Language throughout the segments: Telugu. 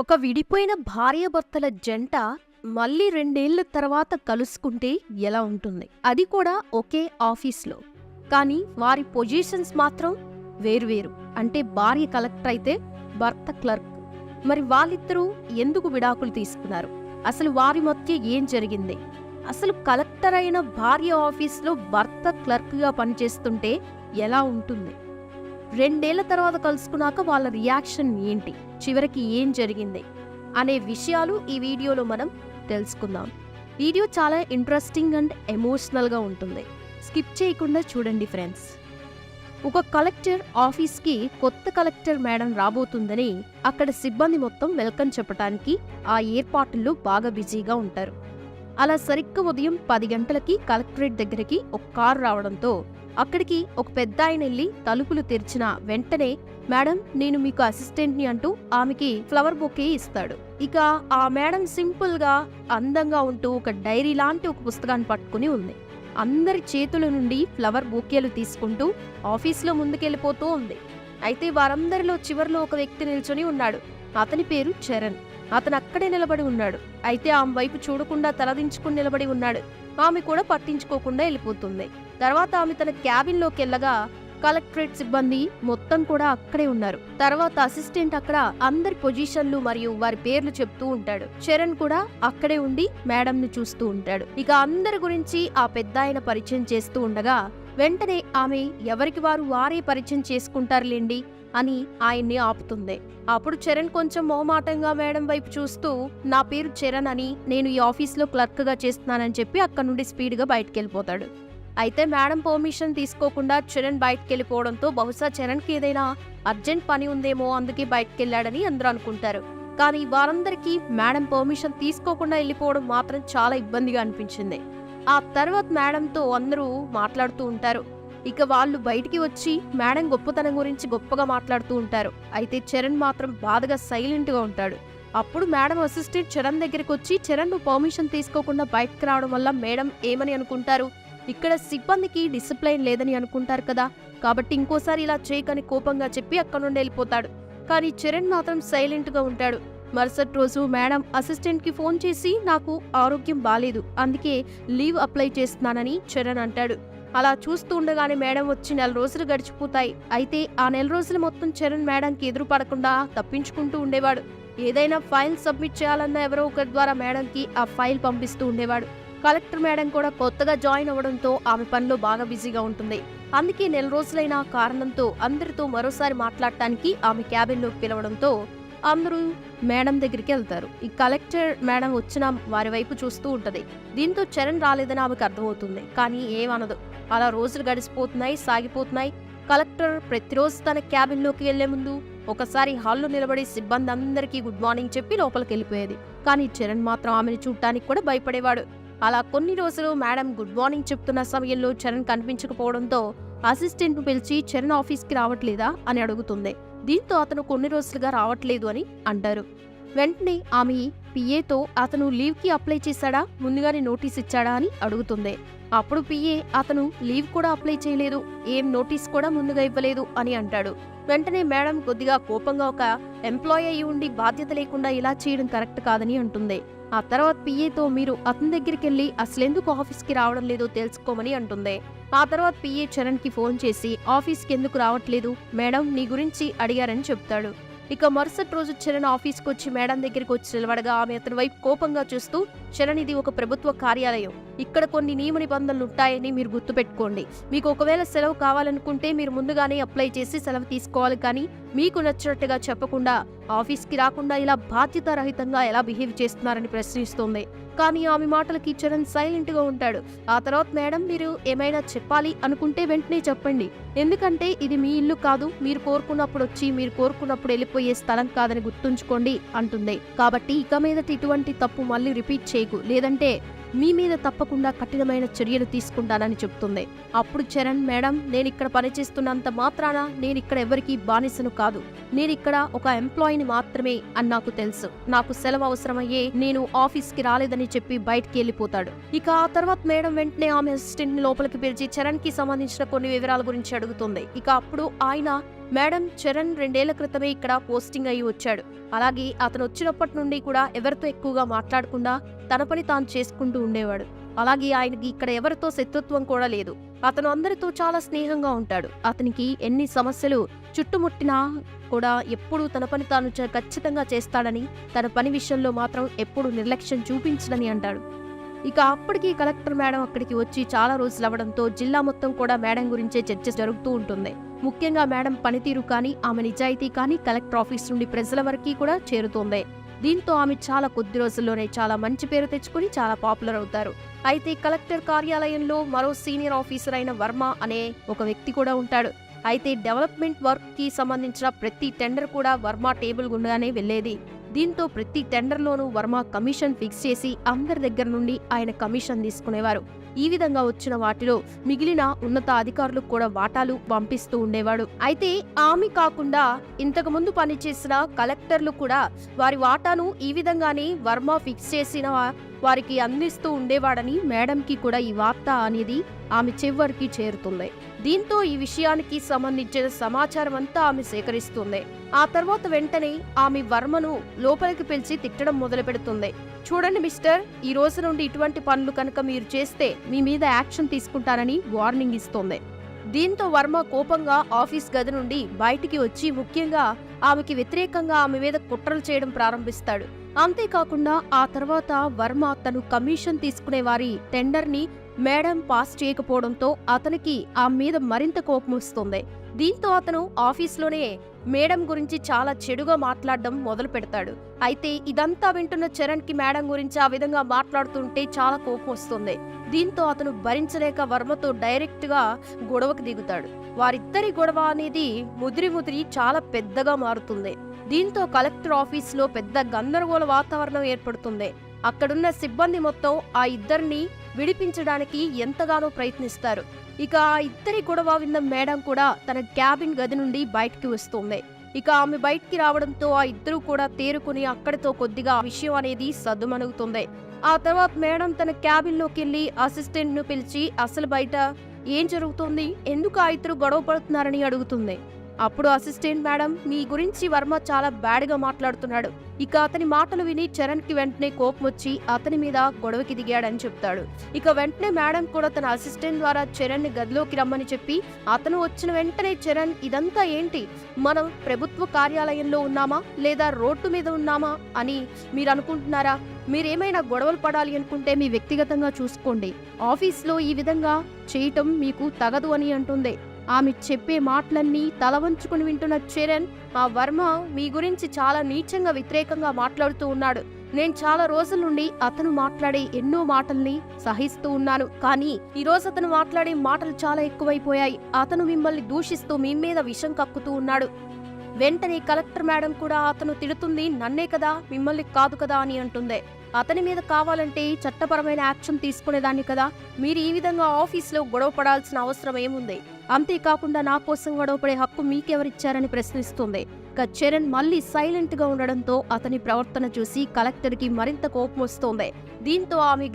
ఒక విడిపోయిన భార్యాభర్తల జంట మళ్ళీ రెండేళ్ళ తర్వాత కలుసుకుంటే ఎలా ఉంటుంది? అది కూడా ఒకే ఆఫీస్లో. కానీ వారి పొజిషన్స్ మాత్రం వేరువేరు అంటే భార్య కలెక్టర్ అయితే భర్త క్లర్క్. మరి వాళ్ళిద్దరూ ఎందుకు విడాకులు తీసుకున్నారు? అసలు వారి మధ్య ఏం జరిగింది? అసలు కలెక్టర్ అయిన భార్య ఆఫీస్లో భర్త క్లర్క్గా పనిచేస్తుంటే ఎలా ఉంటుంది? రెండేళ్ళ తర్వాత కలుసుకున్నాక వాళ్ళ రియాక్షన్ ఏంటి? చివరికి ఏం జరిగింది అనే విషయాలు ఈ వీడియోలో మనం తెలుసుకుందాం. వీడియో చాలా ఇంట్రెస్టింగ్ అండ్ ఎమోషనల్గా ఉంటుంది. స్కిప్ చేయకుండా చూడండి ఫ్రెండ్స్. ఒక కలెక్టర్ ఆఫీస్కి కొత్త కలెక్టర్ మేడం రాబోతుందని అక్కడ సిబ్బంది మొత్తం వెల్కమ్ చెప్పడానికి ఆ ఏర్పాట్లలో బాగా బిజీగా ఉంటారు. అలా సరిగ్గా ఉదయం పది గంటలకి కలెక్టరేట్ దగ్గరికి ఒక కారు రావడంతో అక్కడికి ఒక పెద్ద ఆయన వెళ్ళి తలుపులు తెరిచిన వెంటనే మేడం నేను మీకు అసిస్టెంట్ని అంటూ ఆమెకి ఫ్లవర్ బొకే ఇస్తాడు. ఇక ఆ మేడం సింపుల్గా అందంగా ఉంటూ ఒక డైరీ లాంటి ఒక పుస్తకాన్ని పట్టుకుని ఉంది. అందరి చేతుల నుండి ఫ్లవర్ బొకేలు తీసుకుంటూ ఆఫీస్లో ముందుకెళ్ళిపోతూ ఉంది. అయితే వారందరిలో చివరిలో ఒక వ్యక్తి నిల్చొని ఉన్నాడు. అతని పేరు చరణ్. అతను అక్కడే నిలబడి ఉన్నాడు. అయితే ఆమె వైపు చూడకుండా తలదించుకుని నిలబడి ఉన్నాడు. ఆమె కూడా పట్టించుకోకుండా వెళ్ళిపోతుంది. తర్వాత ఆమె తన క్యాబిన్లోకి వెళ్ళగా కలెక్టరేట్ సిబ్బంది మొత్తం కూడా అక్కడే ఉన్నారు. తర్వాత అసిస్టెంట్ అక్కడ అందరి పొజిషన్లు మరియు వారి పేర్లు చెప్తూ ఉంటాడు. చరణ్ కూడా అక్కడే ఉండి మేడం ను చూస్తూ ఉంటాడు. ఇక అందరి గురించి ఆ పెద్ద ఆయన పరిచయం చేస్తూ ఉండగా వెంటనే ఆమె ఎవరికి వారు వారే పరిచయం చేసుకుంటారులేండి అని ఆయన్ని ఆపుతుంది. అప్పుడు చరణ్ కొంచెం మొహమాటంగా మేడం వైపు చూస్తూ నా పేరు చరణ్ అని నేను ఈ ఆఫీస్లో క్లర్క్గా చేస్తున్నానని చెప్పి అక్కడ నుండి స్పీడ్గా బయటకెళ్ళిపోతాడు. అయితే మేడం పర్మిషన్ తీసుకోకుండా చరణ్ బయటకు వెళ్ళిపోవడంతో బహుశా చరణ్కి ఏదైనా అర్జెంట్ పని ఉందేమో అందుకే బయటకు వెళ్ళాడని అందరూ అనుకుంటారు. కానీ వారందరికీ మేడం పర్మిషన్ తీసుకోకుండా వెళ్ళిపోవడం మాత్రం చాలా ఇబ్బందిగా అనిపించింది. ఆ తర్వాత మేడంతో అందరూ మాట్లాడుతూ ఉంటారు. ఇక వాళ్ళు బయటికి వచ్చి మేడం గొప్పతనం గురించి గొప్పగా మాట్లాడుతూ ఉంటారు. అయితే చరణ్ మాత్రం బాధగా సైలెంట్గా ఉంటాడు. అప్పుడు మేడం అసిస్టెంట్ చరణ్ దగ్గరికి వచ్చి చరణ్ పర్మిషన్ తీసుకోకుండా బయటకు రావడం వల్ల మేడం ఏమని అనుకుంటారు? ఇక్కడ సిబ్బందికి డిసిప్లైన్ లేదని అనుకుంటారు కదా. కాబట్టి ఇంకోసారి ఇలా చేయకని కోపంగా చెప్పి అక్కడ నుండి వెళ్ళిపోతాడు. కానీ చరణ్ మాత్రం సైలెంట్గా ఉంటాడు. మరుసటి రోజు మేడం అసిస్టెంట్కి ఫోన్ చేసి నాకు ఆరోగ్యం బాలేదు. అందుకే లీవ్ అప్లై చేస్తున్నానని చరణ్ అంటాడు. అలా చూస్తూ ఉండగానే మేడం వచ్చి నెల రోజులు గడిచిపోతాయి. అయితే ఆ నెల రోజులు మొత్తం చరణ్ మేడంకి ఎదురు పడకుండా తప్పించుకుంటూ ఉండేవాడు. ఏదైనా ఫైల్ సబ్మిట్ చేయాలన్న ఎవరో ఒకరి ద్వారా మేడంకి ఆ ఫైల్ పంపిస్తూ ఉండేవాడు. కలెక్టర్ మేడం కూడా కొత్తగా జాయిన్ అవ్వడంతో ఆమె పనిలో బాగా బిజీగా ఉంటుంది. అందుకే నెల రోజులైన కారణంతో అందరితో మరోసారి మాట్లాడటానికి ఆమె క్యాబిన్లోకి పిలవడంతో అందరూ మేడం దగ్గరికి వెళ్తారు. ఈ కలెక్టర్ మేడం వచ్చిన వారి వైపు చూస్తూ ఉంటది. దీంతో చరణ్ రాలేదని ఆమెకు అర్థమవుతుంది. కానీ ఏమనదు. అలా రోజులు గడిచిపోతున్నాయి సాగిపోతున్నాయి. కలెక్టర్ ప్రతిరోజు తన క్యాబిన్లోకి వెళ్ళే ముందు ఒకసారి హాల్లో నిలబడి సిబ్బంది అందరికీ గుడ్ మార్నింగ్ చెప్పి లోపలికి వెళ్ళిపోయేది. కానీ చరణ్ మాత్రం ఆమెను చూడటానికి కూడా భయపడేవాడు. అలా కొన్ని రోజులు మేడం గుడ్ మార్నింగ్ చెప్తున్న సమయంలో చరణ్ కనిపించకపోవడంతో అసిస్టెంట్ను పిలిచి చరణ్ ఆఫీస్కి రావట్లేదా అని అడుగుతుంది. దీంతో అతను కొన్ని రోజులుగా రావట్లేదు అని అంటారు. వెంటనే ఆమె పిఏతో అతను లీవ్కి అప్లై చేశాడా? ముందుగానే నోటీస్ ఇచ్చాడా అని అడుగుతుంది. అప్పుడు పిఏ అతను లీవ్ కూడా అప్లై చేయలేదు. ఏం నోటీస్ కూడా ముందుగా ఇవ్వలేదు అని అంటాడు. వెంటనే మేడం కొద్దిగా కోపంగా ఒక ఎంప్లాయీ అయి ఉండి బాధ్యత లేకుండా ఇలా చేయడం కరెక్ట్ కాదని అంటుంది. ఆ తర్వాత పిఏతో మీరు అతని దగ్గరికి వెళ్ళి అసలెందుకు ఆఫీస్కి రావడం లేదో తెలుసుకోమని అంటుంది. ఆ తర్వాత పిఏ చరణ్కి ఫోన్ చేసి ఆఫీస్కి ఎందుకు రావట్లేదు? మేడం నీ గురించి అడిగారని చెప్తాడు. ఇక మరుసటి రోజు చరణ్ ఆఫీస్కి వచ్చి మేడం దగ్గరికి వచ్చి నిలబడగా ఆమె అతని వైపు కోపంగా చూస్తూ చరణ్ ఇది ఒక ప్రభుత్వ కార్యాలయం. ఇక్కడ కొన్ని నియమ నిబంధనలు ఉంటాయని మీరు గుర్తుపెట్టుకోండి. మీకు ఒకవేళ సెలవు కావాలనుకుంటే మీరు ముందుగానే అప్లై చేసి సెలవు తీసుకోవాలి కానీ మీకు నచ్చినట్టుగా చెప్పకుండా ఆఫీస్కి రాకుండా ఇలా బాధ్యతారహితంగా ఎలా బిహేవ్ చేస్తున్నారని ప్రశ్నిస్తోంది. కానీ ఆమె మాటలకి చరణ్ సైలెంట్గా ఉంటాడు. ఆ తర్వాత మేడం మీరు ఏమైనా చెప్పాలి అనుకుంటే వెంటనే చెప్పండి. ఎందుకంటే ఇది మీ ఇల్లు కాదు. మీరు కోరుకున్నప్పుడు వచ్చి మీరు కోరుకున్నప్పుడు వెళ్ళిపోయే స్థలం కాదని గుర్తుంచుకోండి అంటుంది. కాబట్టి ఇక మీదట ఇటువంటి తప్పు మళ్ళీ రిపీట్ చేయకు. లేదంటే మీ మీద తప్పకుండా కఠినమైన చర్యలు తీసుకుంటానని చెప్తుంది. అప్పుడు చరణ్ మేడం నేను ఇక్కడ పనిచేస్తున్నంత మాత్రాన నేను ఇక్కడ ఎవరికీ బానిసను కాదు. నేను ఇక్కడ ఒక ఎంప్లాయీని మాత్రమే అని నాకు తెలుసు. నాకు సెలవు అవసరమయ్యే నేను ఆఫీస్కి రాలేదని చెప్పి బయటికి వెళ్ళిపోతాడు. ఇక ఆ తర్వాత మేడం వెంటనే ఆమె అసిస్టెంట్ని లోపలికి పిలిచి చరణ్కి సంబంధించిన కొన్ని వివరాల గురించి అడుగుతుంది. ఇక అప్పుడు ఆయన మేడం చరణ్ రెండేళ్ళ క్రితమే ఇక్కడ పోస్టింగ్ అయి వచ్చాడు. అలాగే అతను వచ్చినప్పటి నుండి కూడా ఎవరితో ఎక్కువగా మాట్లాడకుండా తన పని తాను చేసుకుంటూ ఉండేవాడు. అలాగే ఆయనకి ఇక్కడ ఎవరితో శత్రుత్వం కూడా లేదు. అతను అందరితో చాలా స్నేహంగా ఉంటాడు. అతనికి ఎన్ని సమస్యలు చుట్టుముట్టినా కూడా ఎప్పుడూ తన పని తాను ఖచ్చితంగా చేస్తాడని తన పని విషయంలో మాత్రం ఎప్పుడూ నిర్లక్ష్యం చూపించడని అంటాడు. ఇక అప్పటికి కలెక్టర్ మేడం అక్కడికి వచ్చి చాలా రోజులు అవ్వడంతో జిల్లా మొత్తం కూడా మేడం గురించే చర్చ జరుగుతూ ఉంటుంది. ముఖ్యంగా మేడం పనితీరు కానీ ఆమె నిజాయితీ కానీ కలెక్టర్ ఆఫీస్ నుండి ప్రజల వరకు కూడా చేరుతోంది. దీంతో ఆమె చాలా కొద్ది రోజుల్లోనే చాలా మంచి పేరు తెచ్చుకుని చాలా పాపులర్ అవుతారు. అయితే కలెక్టర్ కార్యాలయంలో మరో సీనియర్ ఆఫీసర్ అయిన వర్మ అనే ఒక వ్యక్తి కూడా ఉంటాడు. అయితే డెవలప్మెంట్ వర్క్కి సంబంధించిన ప్రతి టెండర్ కూడా వర్మ టేబుల్ గుండానే వెళ్ళేది దీంతో ప్రతి టెండర్లోనూ వర్మ కమిషన్ ఫిక్స్ చేసి అందరి దగ్గర నుండి ఆయన కమిషన్ తీసుకునేవారు. ఈ విధంగా వచ్చిన వాటిలో మిగిలిన ఉన్నత అధికారులకు కూడా వాటాలు పంపిస్తూ ఉండేవాడు. అయితే ఆమె కాకుండా ఇంతకు ముందు పనిచేసిన కలెక్టర్లు కూడా వారి వాటాను ఈ విధంగానే వర్మ ఫిక్స్ చేసిన వారికి అందిస్తూ ఉండేవాడని మేడంకి కూడా ఈ వార్త అనేది ఆమె చివరికి చేరుతుంది. దీంతో ఈ విషయానికి సంబంధించిన సమాచారం అంతా ఆమె సేకరిస్తుంది. ఆ తర్వాత వెంటనే ఆమె వర్మను లోపలికి పిలిచి తిట్టడం మొదలు పెడుతుంది చూడండి మిస్టర్. ఈ రోజు నుండి ఇటువంటి పనులు కనుక మీరు చేస్తే మీ మీద యాక్షన్ తీసుకుంటానని వార్నింగ్ ఇస్తోంది. దీంతో వర్మ కోపంగా ఆఫీస్ గది నుండి బయటికి వచ్చి ముఖ్యంగా ఆమెకి వ్యతిరేకంగా ఆమె మీద కుట్రలు చేయడం ప్రారంభిస్తాడు. అంతేకాకుండా ఆ తర్వాత వర్మ తను కమిషన్ తీసుకునే వారి టెండర్ని మేడం పాస్ చేయకపోవడంతో అతనికి ఆ మీద మరింత కోపం వస్తుంది. దీంతో అతను ఆఫీస్లోనే మేడం గురించి చాలా చెడుగా మాట్లాడడం మొదలు పెడతాడు. అయితే ఇదంతా వింటున్న చరణ్కి మేడం గురించి ఆ విధంగా మాట్లాడుతుంటే చాలా కోపం వస్తుంది. దీంతో అతను భరించలేక వర్మతో డైరెక్ట్గా గొడవకు దిగుతాడు. వారిద్దరి గొడవ అనేది ముదిరి ముదిరి చాలా పెద్దగా మారుతుంది. దీంతో కలెక్టర్ ఆఫీస్లో పెద్ద గందరగోళ వాతావరణం ఏర్పడుతుంది. అక్కడున్న సిబ్బంది మొత్తం ఆ ఇద్దరిని విడిపించడానికి ఎంతగానో ప్రయత్నిస్తారు. ఇక ఇద్దరి గొడవ విన్న మేడం కూడా తన క్యాబిన్ గది నుండి బయటికి వస్తుంది. ఇక ఆమె బయటికి రావడంతో ఆ ఇద్దరు కూడా తేరుకుని అక్కడితో కొద్దిగా విషయం అనేది సద్దుమణుగుతుంది ఆ తర్వాత మేడం తన క్యాబిన్లోకి వెళ్ళి అసిస్టెంట్ను పిలిచి అసలు బయట ఏం జరుగుతుంది? ఎందుకు ఆ ఇద్దరు గొడవ పడుతున్నారని అడుగుతుంది. అప్పుడు అసిస్టెంట్ మేడం మీ గురించి వర్మ చాలా బ్యాడ్గా మాట్లాడుతున్నాడు. ఇక అతని మాటలు విని చరణ్కి వెంటనే కోపం వచ్చి అతని మీద గొడవకి దిగాడని చెప్తాడు. ఇక వెంటనే మేడం కూడా తన అసిస్టెంట్ ద్వారా చరణ్ని గదిలోకి రమ్మని చెప్పి అతను వచ్చిన వెంటనే చరణ్ ఇదంతా ఏంటి? మనం ప్రభుత్వ కార్యాలయంలో ఉన్నామా? లేదా రోడ్డు మీద ఉన్నామా? అని మీరు అనుకుంటున్నారా మీరేమైనా గొడవలు పడాలి అనుకుంటే మీ వ్యక్తిగతంగా చూసుకోండి. ఆఫీస్లో ఈ విధంగా చేయటం మీకు తగదు అని అంటుంది. ఆమె చెప్పే మాటలన్నీ తలవంచుకుని వింటున్న చరణ్ ఆ వర్మ మీ గురించి చాలా నీచంగా వ్యతిరేకంగా మాట్లాడుతూ ఉన్నాడు. నేను చాలా రోజుల నుండి అతను మాట్లాడే ఎన్నో మాటల్ని సహిస్తూ ఉన్నాను. కానీ ఈరోజు అతను మాట్లాడే మాటలు చాలా ఎక్కువైపోయాయి. అతను మిమ్మల్ని దూషిస్తూ మీ మీద విషం కక్కుతూ ఉన్నాడు. వెంటనే కలెక్టర్ మేడం కూడా అతను తిడుతుంది నన్నే కదా మిమ్మల్ని కాదు కదా అని అంటుంది. అతని మీద కావాలంటే చట్టపరమైన యాక్షన్ తీసుకునేదాన్ని కదా. మీరు ఈ విధంగా ఆఫీస్లో గొడవ పడాల్సిన అవసరం ఏముంది? అంతేకాకుండా నా కోసం గొడవపడే హక్కు మీకెవరిచ్చారని ప్రశ్నిస్తుంది. ఇక చరణ్ మళ్ళీ సైలెంట్గా ఉండడంతో అతని ప్రవర్తన చూసి కలెక్టర్కి మరింత కోపం వస్తోంది. దీంతో ఆమె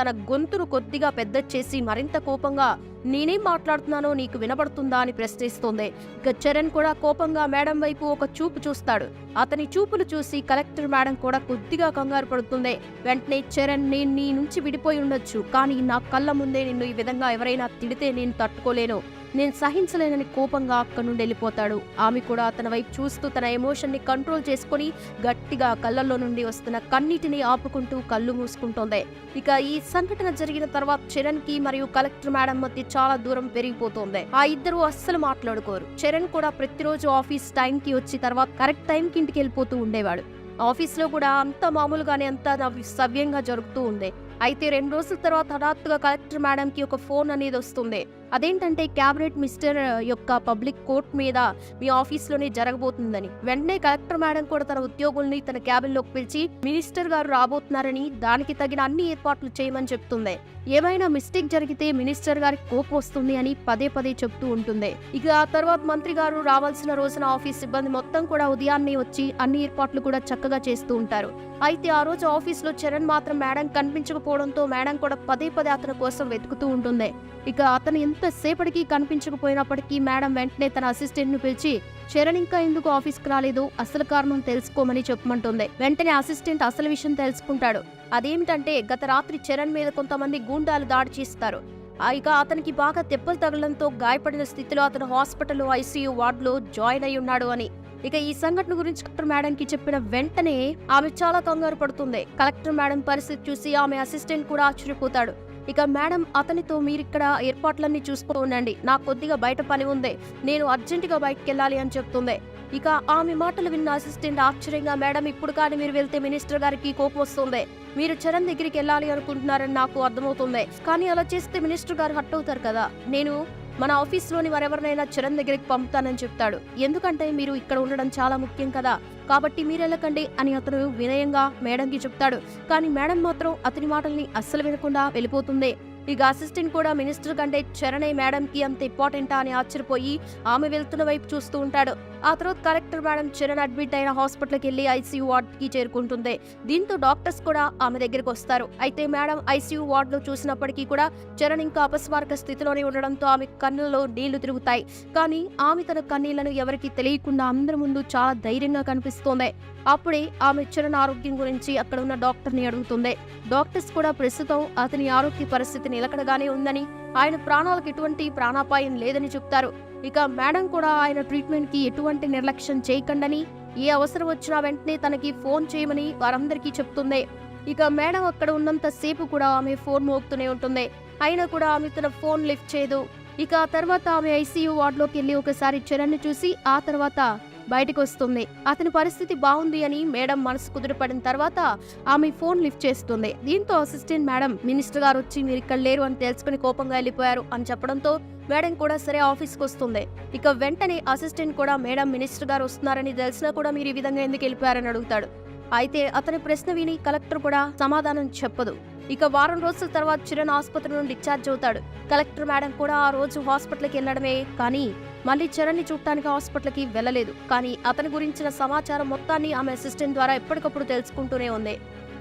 తన గొంతును కొద్దిగా పెద్ద చేసి మరింత కోపంగా నేనేం మాట్లాడుతున్నానో నీకు వినబడుతుందా? అని ప్రశ్నిస్తోంది. ఇక చరణ్ కూడా కోపంగా మేడం వైపు ఒక చూపు చూస్తాడు. అతని చూపులు చూసి కలెక్టర్ మేడం కూడా కొద్దిగా కంగారు పడుతుంది. వెంటనే చరణ్ నేను నీ నుంచి విడిపోయి ఉండొచ్చు. కానీ నా కళ్ళ ముందే నిన్ను ఈ విధంగా ఎవరైనా తిడితే నేను తట్టుకోలేను. నేను సహించలేనని కోపంగా అక్కడి నుండి వెళ్ళిపోతాడు. ఆమె కూడా తన వైపు చూస్తూ తన ఎమోషన్ని కంట్రోల్ చేసుకుని గట్టిగా కళ్ళల్లో నుండి వస్తున్న కన్నీటిని ఆపుకుంటూ కళ్ళు మూసుకుంటోంది. ఇక ఈ సంఘటన జరిగిన తర్వాత చరణ్కి మరియు కలెక్టర్ మేడం మధ్య చాలా దూరం పెరిగిపోతోంది. ఆ ఇద్దరు అస్సలు మాట్లాడుకోరు. చరణ్ కూడా ప్రతిరోజు ఆఫీస్ టైం కి వచ్చి తర్వాత కరెక్ట్ టైం కి ఇంటికి వెళ్ళిపోతూ ఉండేవాడు. ఆఫీస్లో కూడా అంత మామూలుగానే అంతా సవ్యంగా జరుగుతూ ఉంది. అయితే రెండు రోజుల తర్వాత హఠాత్తుగా కలెక్టర్ మేడంకి ఒక ఫోన్ అనేది వస్తుంది. అదేంటంటే క్యాబినెట్ మినిస్టర్ యొక్క పబ్లిక్ కోర్ట్ మీద మీ ఆఫీస్లోనే జరగబోతుందని. వెంటనే కలెక్టర్ మేడం కూడా తన ఉద్యోగుల్ని తన క్యాబిన్లోకి పిలిచి మినిస్టర్ గారు రాబోతున్నారని దానికి తగిన అన్ని ఏర్పాట్లు చేయమని చెప్తుంది. ఏమైనా మిస్టేక్ జరిగితే మినిస్టర్ గారికి కోపం వస్తుంది అని పదే పదే చెప్తూ ఉంటుంది. ఇక ఆ తర్వాత మంత్రి గారు రావాల్సిన రోజున ఆఫీస్ సిబ్బంది మొత్తం కూడా ఉదయాన్నే వచ్చి అన్ని ఏర్పాట్లు కూడా చక్కగా చేస్తూ ఉంటారు. అయితే ఆ రోజు ఆఫీస్లో చరణ్ మాత్రం మేడం కనిపించకపోవడంతో మేడం కూడా పదే పదే అతని కోసం వెతుకుతూ ఉంటుంది. ఇక అతను ఎంత కొంతసేపటికి కనిపించకపోయినప్పటికీ మేడం వెంటనే తన అసిస్టెంట్ను పిలిచి చరణ్ ఇంకా ఎందుకు ఆఫీస్కి రాలేదు? అసలు కారణం తెలుసుకోమని చెప్పమంటుంది. వెంటనే అసిస్టెంట్ అసలు విషయం తెలుసుకుంటాడు. అదేమిటంటే గత రాత్రి చరణ్ మీద కొంతమంది గూండాలు దాడి చేస్తారు. ఇక అతనికి బాగా దెబ్బలు తగలడంతో గాయపడిన స్థితిలో అతను హాస్పిటల్ ఐసీయూ వార్డులో జాయిన్ అయి ఉన్నాడు అని. ఇక ఈ సంఘటన గురించి కలెక్టర్ మేడం కి చెప్పిన వెంటనే ఆమె చాలా కంగారు పడుతుంది. కలెక్టర్ మేడం పరిస్థితి చూసి ఆమె అసిస్టెంట్ కూడా ఆశ్చర్యపోతాడు. ఇక మేడం అతనితో మీరిక్కడ ఏర్పాట్లన్నీ చూసుకో ఉండండి నాకు కొద్దిగా బయట పని ఉంది. నేను అర్జెంటుగా బయటకు వెళ్ళాలి అని చెప్తుంది. ఇక ఆమె మాటలు విన్న అసిస్టెంట్ ఆశ్చర్యంగా మేడం ఇప్పుడు కానీ మీరు వెళ్తే మినిస్టర్ గారికి కోపం వస్తుంది. మీరు చరణ్ దగ్గరికి వెళ్ళాలి అనుకుంటున్నారని నాకు అర్థమవుతుంది. కానీ అలా చేస్తే మినిస్టర్ గారు హట్ అవుతారు కదా. నేను మన ఆఫీస్లోని మరెవరినైనా చరణ్ దగ్గరికి పంపుతానని చెప్తాడు. ఎందుకంటే మీరు ఇక్కడ ఉండడం చాలా ముఖ్యం కదా. కాబట్టి మీరెళ్ళకండి అని అతను వినయంగా మేడంకి చెప్తాడు. కానీ మేడం మాత్రం అతని మాటల్ని అస్సలు వినకుండా వెళ్ళిపోతుంది. ఇక అసిస్టెంట్ కూడా మినిస్టర్ కంటే చరణ్ మేడం కి అంత ఇంపార్టెంటా అని ఆశ్చర్యపోయి ఆమె వెళ్తున్న వైపు చూస్తూ ఉంటాడు. ఆ తర్వాత కలెక్టర్ మేడం చరణ్ అడ్మిట్ అయిన హాస్పిటల్కి వెళ్ళి ఐసీయూ వార్డ్కి చేరుకుంటుంది. దీంతో డాక్టర్స్ కూడా ఆమె దగ్గరికి వస్తారు. అయితే మేడం ఐసీయూ వార్డ్లో చూసినప్పటికీ కూడా చరణ్ ఇంకా అపస్మారక స్థితిలోనే ఉండడంతో ఆమె కన్నులలో నీళ్ళు తిరుగుతాయి. కానీ ఆమె తన కన్నీళ్ళను ఎవరికి తెలియకుండా అందరి ముందు చాలా ధైర్యంగా కనిపిస్తోంది. అప్పుడే ఆమె చరణ్ ఆరోగ్యం గురించి అక్కడ ఉన్న డాక్టర్ని అడుగుతుంది. డాక్టర్స్ కూడా ప్రస్తుతం అతని ఆరోగ్య పరిస్థితిని నిలకడగానే ఉందని ఆయన ప్రాణాలకు ఎటువంటి ప్రాణాపాయం లేదని చెప్తారు. ఇక మేడం కూడా ఆయన ట్రీట్మెంట్కి ఎటువంటి నిర్లక్ష్యం చేయకండని ఏ అవసరం వచ్చినా వెంటనే తనకి ఫోన్ చేయమని వారందరికీ చెప్తుంది. ఇక మేడం అక్కడ ఉన్నంత సేపు కూడా ఆమె ఫోన్ మోగుతూనే ఉంటుంది. అయినా కూడా ఆమె తన ఫోన్ లిఫ్ట్ చేయదు. ఇక ఆ తర్వాత ఆమె ఐసీయూ వార్డులోకి వెళ్ళి ఒకసారి చరణ్ చూసి ఆ తర్వాత బయటకు వస్తుంది అతని పరిస్థితి బాగుంది అని మేడం మనసు కుదురుపడిన తర్వాత ఆమె ఫోన్ లిఫ్ట్ చేస్తుంది. దీంతో అసిస్టెంట్ మేడం మినిస్టర్ గారు వచ్చి మీరు ఇక్కడ లేరు అని తెలుసుకుని కోపంగా వెళ్ళిపోయారు అని చెప్పడంతో మేడం కూడా సరే ఆఫీస్కి వస్తుంది. ఇక వెంటనే అసిస్టెంట్ కూడా మేడం మినిస్టర్ గారు వస్తున్నారని తెలిసినా కూడా మీరు ఈ విధంగా ఎందుకు వెళ్ళిపోయారని అడుగుతాడు. అయితే అతని ప్రశ్న విని కలెక్టర్ కూడా సమాధానం చెప్పదు. ఇక వారం రోజుల తర్వాత చిరణ్ ఆసుపత్రి నుండి డిశ్చార్జ్ అవుతాడు. కలెక్టర్ మేడం కూడా ఆ రోజు హాస్పిటల్కి వెళ్ళడమే కానీ మళ్ళీ చరణ్ని చూడటానికి హాస్పిటల్కి వెళ్ళలేదు. కానీ అతని గురించిన సమాచారం మొత్తాన్ని ఆమె అసిస్టెంట్ ద్వారా ఎప్పటికప్పుడు తెలుసుకుంటూనే ఉంది.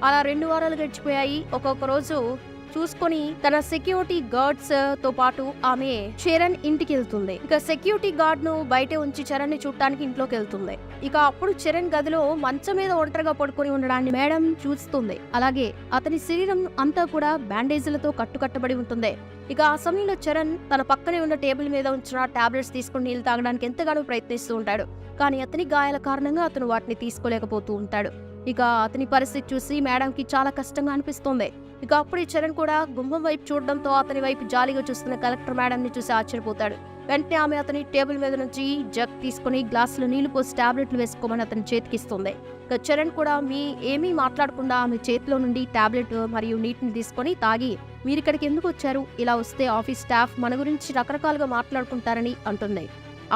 అలా రెండు వారాలు గడిచిపోయాయి. ఒక్కొక్క రోజు చూసుకొని తన సెక్యూరిటీ గార్డ్స్ uh, తో పాటు ఆమె చరణ్ ఇంటికి వెళ్తుంది ఇక సెక్యూరిటీ గార్డ్ను బయట ఉంచి చరణ్ని చూడటానికి ఇంట్లోకి వెళ్తుంది. ఇక అప్పుడు చరణ్ గదిలో మంచం మీద ఒంటరిగా పడుకొని ఉండడాన్ని మేడం చూస్తుంది. అలాగే అతని శరీరం అంతా కూడా బ్యాండేజీలతో కట్టుకట్టబడి ఉంటుంది. ఇక ఆ సమయంలో చరణ్ తన పక్కనే ఉన్న టేబుల్ మీద ఉంచిన టాబ్లెట్స్ తీసుకుని నీళ్ళు తాగడానికి ఎంతగానో ప్రయత్నిస్తూ ఉంటాడు. కానీ అతని గాయాల కారణంగా అతను వాటిని తీసుకోలేకపోతూ ఉంటాడు. ఇక అతని పరిస్థితి చూసి మేడంకి చాలా కష్టంగా అనిపిస్తుంది. ఇక అప్పుడే చరణ్ కూడా గుమ్మం వైపు చూడడంతో అతని వైపు జాలిగా చూస్తున్న కలెక్టర్ మేడం ని చూసి ఆశ్చర్యపోతాడు. వెంటనే ఆమె అతని టేబుల్ మీద నుంచి జగ్ తీసుకుని గ్లాసులో నీళ్ళు పోసి టాబ్లెట్లు వేసుకోమని అతని చేతికిస్తుంది. ఇక చరణ్ కూడా మీ ఏమీ మాట్లాడకుండా ఆమె చేతిలో నుండి టాబ్లెట్ మరియు నీటిని తీసుకొని తాగి మీరు ఇక్కడికి ఎందుకు వచ్చారు? ఇలా వస్తే ఆఫీస్ స్టాఫ్ మన గురించి రకరకాలుగా మాట్లాడుకుంటారని అంటుంది.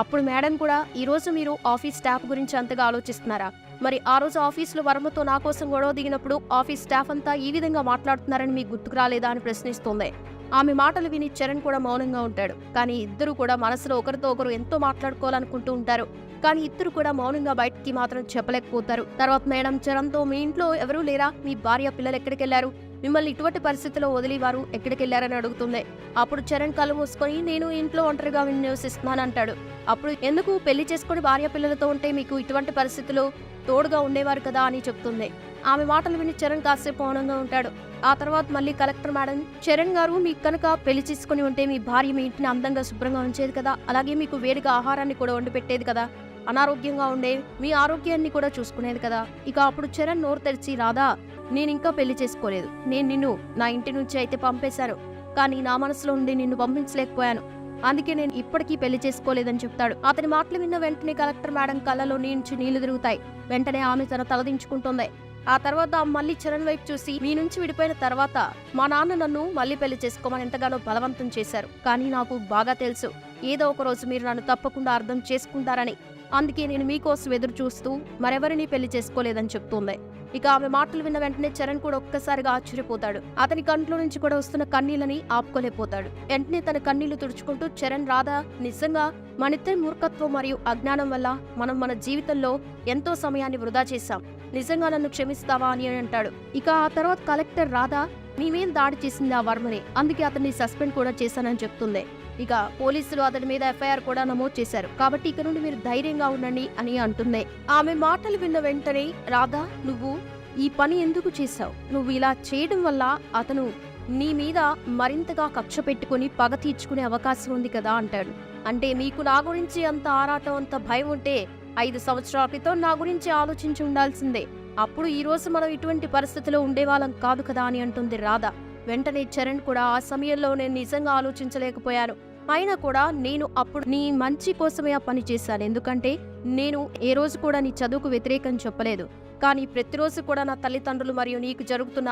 అప్పుడు మేడం కూడా ఈరోజు మీరు ఆఫీస్ స్టాఫ్ గురించి అంతగా ఆలోచిస్తున్నారా? మరి ఆ రోజు ఆఫీసులో వర్మతో నా కోసం గొడవ దిగినప్పుడు ఆఫీస్ స్టాఫ్ అంతా ఈ విధంగా మాట్లాడుతున్నారని మీకు గుర్తుకు రాలేదా అని ప్రశ్నిస్తోంది. ఆమె మాటలు విని చరణ్ కూడా మౌనంగా ఉంటాడు. కానీ ఇద్దరు కూడా మనసులో ఒకరితో ఒకరు ఎంతో మాట్లాడుకోవాలనుకుంటూ ఉంటారు. కానీ ఇద్దరు కూడా మౌనంగా బయటికి మాత్రం చెప్పలేకపోతారు. తర్వాత మేడం చరణ్తో మీ ఇంట్లో ఎవరూ లేరా? మీ భార్య పిల్లలు ఎక్కడికెళ్ళారు? మిమ్మల్ని ఇటువంటి పరిస్థితిలో వదిలి వారు ఎక్కడికెళ్ళారని అడుగుతుంది. అప్పుడు చరణ్ కళ్ళు మూసుకొని నేను ఇంట్లో ఒంటరిగా నివసిస్తున్నాను అంటాడు అప్పుడు ఎందుకు పెళ్ళి చేసుకుని భార్య పిల్లలతో ఉంటే మీకు ఇటువంటి పరిస్థితులు తోడుగా ఉండేవారు కదా అని చెప్తుంది. ఆమె మాటలు విని చరణ్ కాసేపు మౌనంగా ఉంటాడు. ఆ తర్వాత మళ్ళీ కలెక్టర్ మేడం చరణ్ గారు మీకు కనుక పెళ్ళి చేసుకుని ఉంటే మీ భార్య మీ ఇంటిని అందంగా శుభ్రంగా ఉంచేది కదా? అలాగే మీకు వేడిగా ఆహారాన్ని కూడా వండి పెట్టేది కదా? అనారోగ్యంగా ఉండే మీ ఆరోగ్యాన్ని కూడా చూసుకునేది కదా? ఇక అప్పుడు చరణ్ నోరు తెరిచి రాదా నేను ఇంకా పెళ్ళి చేసుకోలేదు. నేను నిన్ను నా ఇంటి నుంచి అయితే పంపేశాను కానీ నా మనసులో ఉండి నిన్ను పంపించలేకపోయాను. అందుకే నేను ఇప్పటికీ పెళ్ళి చేసుకోలేదని చెప్తాడు. అతని మాటలు విన్న వెంటనే కలెక్టర్ మేడం కళ్ళలో నుంచి నీళ్ళు తిరుగుతాయి. వెంటనే ఆమె తన తలదించుకుంటుంది. ఆ తర్వాత మళ్ళీ చరణ్ వైపు చూసి మీ నుంచి విడిపోయిన తర్వాత మా నాన్న నన్ను మళ్ళీ పెళ్ళి చేసుకోమని ఎంతగానో బలవంతం చేశారు. కానీ నాకు బాగా తెలుసు. ఏదో ఒక రోజు మీరు నన్ను తప్పకుండా అర్థం చేసుకుంటారని అందుకే నేను మీకోసం ఎదురు చూస్తూ మరెవరిని పెళ్ళి చేసుకోలేదని చెప్తుంది. ఇక ఆమె మాటలు విన్న వెంటనే చరణ్ కూడా ఒక్కసారిగా ఆశ్చర్యపోతాడు. అతని కంట్లో నుంచి కూడా వస్తున్న కన్నీళ్ళని ఆపుకోలేకపోతాడు. వెంటనే తన కన్నీళ్ళు తుడుచుకుంటూ చరణ్ రాధా నిజంగా మనిద్దరి మూర్ఖత్వం మరియు అజ్ఞానం వల్ల మనం మన జీవితంలో ఎంతో సమయాన్ని వృధా చేశాం. నిజంగా నన్ను క్షమిస్తావా అని అంటాడు. ఇక ఆ తర్వాత కలెక్టర్ రాధా మీ మీద దాడి చేసింది ఆ వర్మనే? అందుకే అతన్ని సస్పెండ్ కూడా చేశానని చెప్తుంది. ఇక పోలీసులు అతని మీద ఎఫ్ఐఆర్ కూడా నమోదు చేశారు. కాబట్టి ఇక నుండి మీరు ధైర్యంగా ఉండండి అని అంటుంది. ఆమె మాటలు విన్న వెంటనే రాధా నువ్వు ఈ పని ఎందుకు చేశావు? నువ్వు ఇలా చేయడం వల్ల అతను నీ మీద మరింతగా కక్ష పెట్టుకుని పగ తీర్చుకునే అవకాశం ఉంది కదా అంటాడు. అంటే మీకు నా గురించి అంత ఆరాటం అంత భయం ఉంటే ఐదు సంవత్సరాల క్రితం నా గురించి ఆలోచించి ఉండాల్సిందే. అప్పుడు ఈరోజు మనం ఇటువంటి పరిస్థితిలో ఉండేవాళ్ళం కాదు కదా అని అంటుంది రాధా. వెంటనే చరణ్ కూడా ఆ సమయంలో నేను నిజంగా ఆలోచించలేకపోయాను అయినా కూడా నేను అప్పుడు నీ మంచి కోసమే ఆ పని చేశాను. ఎందుకంటే నేను ఏ రోజు కూడా నీ చదువుకు వ్యతిరేకం చెప్పలేదు. కానీ ప్రతిరోజు కూడా నా తల్లిదండ్రులు మరియు నీకు జరుగుతున్న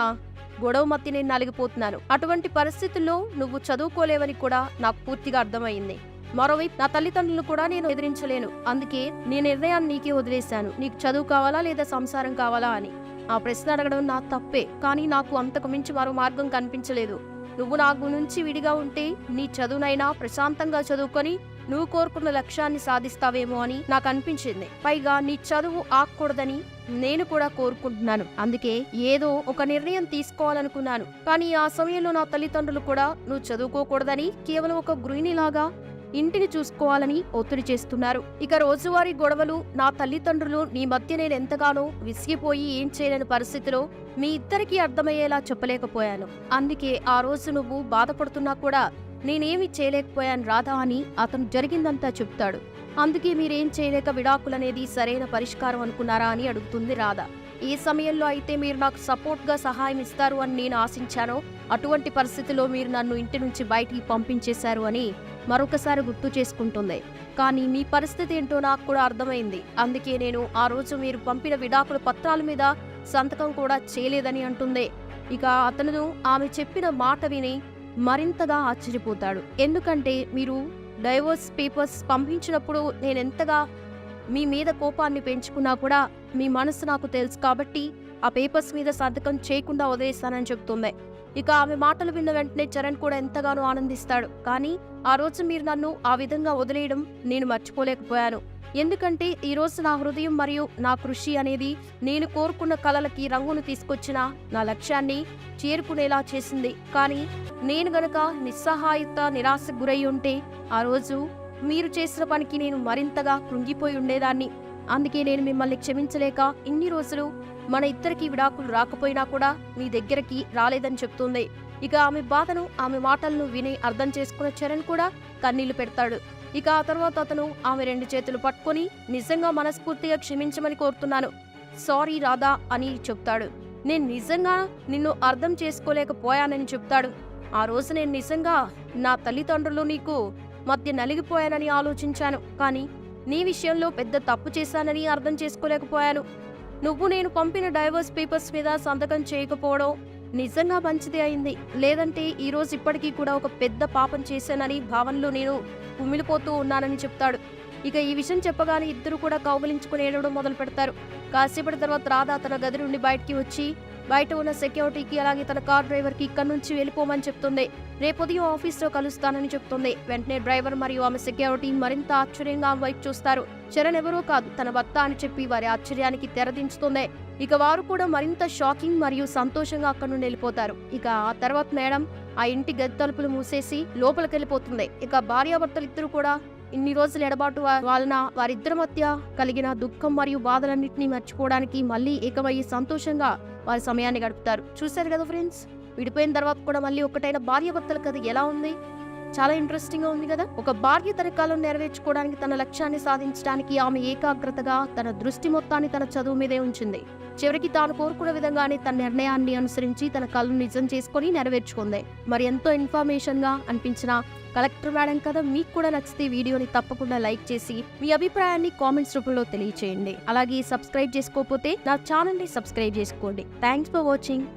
గొడవ మత్తి నేను నలిగిపోతున్నాను. అటువంటి పరిస్థితుల్లో నువ్వు చదువుకోలేవని కూడా నాకు పూర్తిగా అర్థమైంది. మరోవైపు నా తల్లిదండ్రులు కూడా నేను ఎదిరించలేను. అందుకే నీ నిర్ణయాన్ని నీకే వదిలేశాను. నీకు చదువు కావాలా లేదా సంసారం కావాలా అని. ఆ ప్రశ్న అడగడం నా తప్పే కానీ నాకు అంతకు మించి మరో మార్గం కనిపించలేదు. నువ్వు నా నుంచి విడిగా ఉంటే నీ చదువునైనా ప్రశాంతంగా చదువుకొని నువ్వు కోరుకున్న లక్ష్యాన్ని సాధిస్తావేమో అని నాకు అనిపించింది. పైగా నీ చదువు ఆకూడదని నేను కూడా కోరుకుంటున్నాను. అందుకే ఏదో ఒక నిర్ణయం తీసుకోవాలనుకున్నాను. కానీ ఆ సమయంలో నా తల్లిదండ్రులు కూడా నువ్వు చదువుకోకూడదని కేవలం ఒక గృహిణిలాగా ఇంటిని చూసుకోవాలని ఒత్తిడి చేస్తున్నారు. ఇక రోజువారీ గొడవలు నా తల్లిదండ్రులు నీ మధ్య నేను ఎంతగానో విసిగిపోయి ఏం చేయలేని పరిస్థితిలో మీ ఇద్దరికీ అర్థమయ్యేలా చెప్పలేకపోయాను. అందుకే ఆ రోజు నువ్వు బాధపడుతున్నా కూడా నేనేమి చేయలేకపోయాను రాధా అని అతను జరిగిందంతా చెప్తాడు. అందుకే మీరేం చేయలేక విడాకులనేది సరైన పరిష్కారం అనుకున్నారా అని అడుగుతుంది రాధా. ఏ సమయంలో అయితే మీరు నాకు సపోర్ట్గా సహాయం ఇస్తారు అని నేను ఆశించానో అటువంటి పరిస్థితిలో మీరు నన్ను ఇంటి నుంచి బయటికి పంపించేశారు అని మరొకసారి గుర్తు చేసుకుంటుంది. కానీ మీ పరిస్థితి ఏంటో నాకు కూడా అర్థమైంది. అందుకే నేను ఆ రోజు మీరు పంపిన విడాకుల పత్రాల మీద సంతకం కూడా చేయలేదని అంటుంది. ఇక అతను ఆమె చెప్పిన మాట విని మరింతగా ఆశ్చర్యపోతాడు. ఎందుకంటే మీరు డైవోర్స్ పేపర్స్ పంపించినప్పుడు నేను ఎంతగా మీ మీద కోపాన్ని పెంచుకున్నా కూడా మీ మనసు నాకు తెలుసు కాబట్టి ఆ పేపర్స్ మీద సంతకం చేయకుండా వదిలేస్తానని చెప్తుంది. ఇక ఆమె మాటలు విన్న వెంటనే చరణ్ కూడా ఎంతగానో ఆనందిస్తాడు. కానీ ఆ రోజు మీరు నన్ను ఆ విధంగా వదిలేయడం నేను మర్చిపోలేకపోయాను. ఎందుకంటే ఈ రోజు నా హృదయం మరియు నా కృషి అనేది నేను కోరుకున్న కలలకి రంగును తీసుకొచ్చిన నా లక్ష్యాన్ని చేరుకునేలా చేసింది. కానీ నేను గనక నిస్సహాయత నిరాశకు గురై ఉంటే ఆ రోజు మీరు చేసిన పనికి నేను మరింతగా కృంగిపోయి ఉండేదాన్ని. అందుకే నేను మిమ్మల్ని క్షమించలేక ఇన్ని రోజులు మన ఇద్దరికి విడాకులు రాకపోయినా కూడా మీ దగ్గరికి రాలేదని చెప్తుంది. ఇక ఆమె బాధను ఆమె మాటలను విని అర్థం చేసుకున్న చరణ్ కూడా కన్నీళ్ళు పెడతాడు. ఇక ఆ తర్వాత అతను ఆమె రెండు చేతులు పట్టుకొని నిజంగా మనస్ఫూర్తిగా క్షమించమని కోరుతున్నాను. సారీ రాధా అని చెప్తాడు. నేను నిజంగా నిన్ను అర్థం చేసుకోలేకపోయానని చెప్తాడు. ఆ రోజు నేను నిజంగా నా తల్లిదండ్రులు నీకు మధ్య నలిగిపోయానని ఆలోచించాను. కానీ నీ విషయంలో పెద్ద తప్పు చేశానని అర్థం చేసుకోలేకపోయాను. నువ్వు నేను పంపిన డైవర్స్ పేపర్స్ మీద సంతకం చేయకపోవడం నిజంగా మంచిది అయింది. లేదంటే ఈరోజు ఇప్పటికీ కూడా ఒక పెద్ద పాపం చేశానని భావనలో నేను కుమిలిపోతూ ఉన్నానని చెప్తాడు. ఇక ఈ విషయం చెప్పగానే ఇద్దరు కూడా కౌగిలించుకుని ఏడవడం మొదలు పెడతారు కాసేపటి తర్వాత రాధా తన గది నుండి బయటికి వచ్చి బయట ఉన్న సెక్యూరిటీకి అలాగే తన కార్ డ్రైవర్కి ఇక్కడి నుంచి వెళ్ళిపోమని చెప్తుంది. రేపు ఉదయం ఆఫీస్లో కలుస్తానని చెప్తుంది. వెంటనే డ్రైవర్ మరియు ఆమె సెక్యూరిటీ మరింత ఆశ్చర్యంగా ఆమె వైపు చూస్తారు. చరణ్ ఎవరో కాదు తన భర్త అని చెప్పి వారి ఆశ్చర్యానికి తెరదించుతుంది. ఇక వారు కూడా మరింత షాకింగ్ మరియు సంతోషంగా అక్కడి నుండి వెళ్ళిపోతారు. ఇక ఆ తర్వాత మేడం ఆ ఇంటి గది తలుపులు మూసేసి లోపలికి వెళ్ళిపోతుంది. ఇక భార్యాభర్తలు ఇద్దరు కూడా ఇన్ని రోజులు ఎడబాటు వలన వారిద్దరి మధ్య కలిగిన దుఃఖం మరియు బాధలన్నింటినీ మర్చిపోవడానికి మళ్ళీ ఏకమయ్యి సంతోషంగా వారి సమయాన్ని గడుపుతారు. చూశారు కదా ఫ్రెండ్స్? విడిపోయిన తర్వాత కూడా మళ్ళీ ఒకటైన భార్యాభర్తల కథ ఎలా ఉంది? చాలా ఇంట్రెస్టింగ్గా ఉంది కదా. ఒక భార్య తరకాలను నెరవేర్చుకోవడానికి తన లక్ష్యాన్ని సాధించడానికి ఆమె ఏకాగ్రతగా తన దృష్టి మొత్తాన్ని తన చదువు మీదే ఉంచింది. చివరికి తాను కోరుకున్న విధంగానే తన నిర్ణయాన్ని అనుసరించి తన కళను నిజం చేసుకొని నెరవేర్చుకుంది. మరి ఎంతో ఇన్ఫర్మేషన్గా అనిపించిన కలెక్టర్ మేడం కదా మీకు కూడా నచ్చితే వీడియోని తప్పకుండా లైక్ చేసి మీ అభిప్రాయాన్ని కామెంట్స్ రూపంలో తెలియచేయండి. అలాగే సబ్స్క్రైబ్ చేసుకోకపోతే నా ఛానల్ని సబ్స్క్రైబ్ చేసుకోండి. Thanks for watching